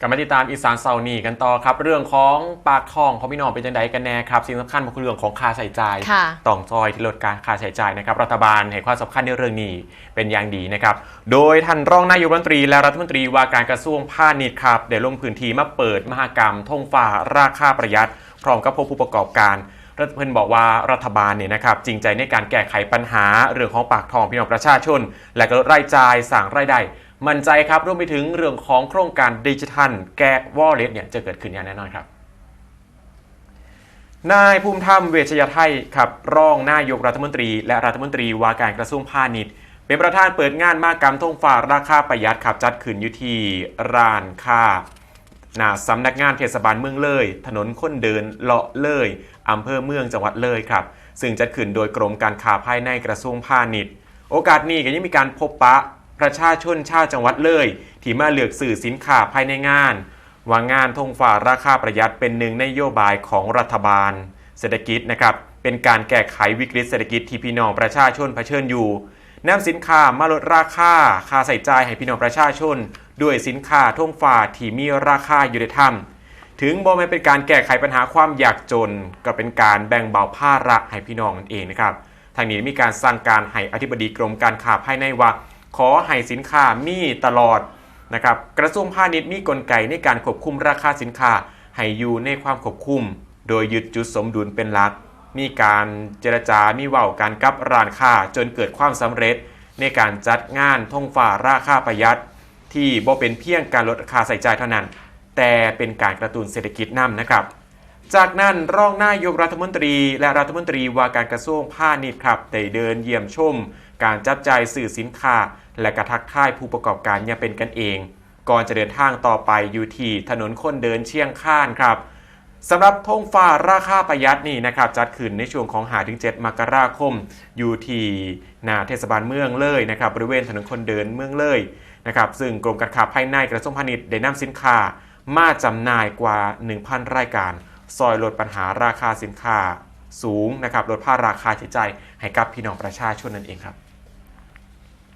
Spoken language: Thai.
กลับมาติดตามอีสานเซานี่กันต่อครับ เรื่องของปากท้องของพี่น้องเป็นจังไดกันแน่ครับสิ่งสำคัญมันคือเรื่องของค่าใช้จ่ายค่ะต้องจอยที่ลดการค่าใช้จ่ายนะครับรัฐบาลให้ความสำคัญในเรื่องนี้เป็นอย่างดีนะครับโดยท่านรองนายกรัฐมนตรีและรัฐมนตรีว่าการกระทรวงพาณิชย์ครับได้ลงพื้นที่มาเปิดมหกรรมท่งฟ้าราคาประหยัด พร้อมกับพบผู้ประกอบการรัฐเพิ่นบอกว่ารัฐบาลเนี่ยนะครับจริงใจในการแก้ไขปัญหาเรื่องของปากท้องพี่น้องประชาชน และก็ลดรายจ่ายสั่งรายได้ มั่นใจครับรวมไปถึงเรื่องของโครงการดิจิทัลแก้วอลเล็ตเนี่ยจะเกิดขึ้นอย่างแน่นอนครับนายภูมิธรรมเวชยไทยครับรองนายกรัฐมนตรี และรัฐมนตรีว่าการกระทรวงพาณิชย์ เป็นประธานเปิดงานมากรรมท่งฟ้าราคาประหยัดขับจัดขึ้นอยู่ที่ร้านค้าหน้าสำนักงานเทศบาลเมืองเลย ถนนคนเดินเลาะเลยอำเภอเมืองจังหวัดเลยครับ ซึ่งจัดขึ้นโดยกรมการค้าภายในกระทรวงพาณิชย์ โอกาสนี้ก็ยังมีการพบปะ ประชาชนชาวจังหวัดเลย ที่มาเลือกสื่อสินค้าภายในงาน ว่างานธงฟ้าราคาประหยัดเป็นหนึ่งในโยบายของรัฐบาล เศรษฐกิจนะครับเป็นการแก้ไขวิกฤตเศรษฐกิจที่พี่น้องประชาชนเผชิญอยู่นำสินค้ามาลดราคาค่าใส่ใจายให้พี่น้องประชาชน ด้วยสินค้าธงฟ้าที่มีราคาอยู่ในธรรม ถึงบ่แม่นเป็นการแก้ไขปัญหาความยากจน ก็เป็นการแบ่งเบาภาระให้พี่น้องนั่นเองนะครับทางนี้มีการสั่งการให้อธิบดีกรมการค้าภายในว่า ขอให้สินค้ามีตลอดนะครับกระทรวงพาณิชย์มีกลไกในการควบคุมราคาสินค้าให้อยู่ในความควบคุม โดยยึดจุดสมดุลเป็นหลัก มีการเจรจามีเว้ากันกับร้านค้าจนเกิดความสำเร็จ ในการจัดงานท่องฟ้าราคาประหยัด ที่บ่เป็นเพียงการลดราคาใส่ใจเท่านั้น แต่เป็นการกระตุ้นเศรษฐกิจนำนะครับ จากนั้นรองนายกรัฐมนตรี และรัฐมนตรีว่าการกระทรวงพาณิชย์ครับได้เดินเยี่ยมชม การจับจ่ายสื่อสินค้า และกระทักทายผู้ประกอบการอย่างเป็นกันเอง ก่อนจะเดินทางต่อไปอยู่ที่ถนนคนเดินเชียงข้านครับสำหรับธงฟ้าราคาประหยัดนี่นะครับจัดขึ้นในช่วงของหาถึง 7 มกราคม อยู่ที่หน้าเทศบาลเมืองเลยนะครับบริเวณถนนคนเดินเมืองเลยนะครับซึ่งกรมการค้าภายในกระทรวงพาณิชย์ได้นำสินค้ามาจำหน่ายกว่า 1,000 รายการ ซอยลดปัญหาราคาสินค้าสูงนะครับลดภาราคาใช้จ่ายให้กับพี่น้องประชาชนนั่นเองครับ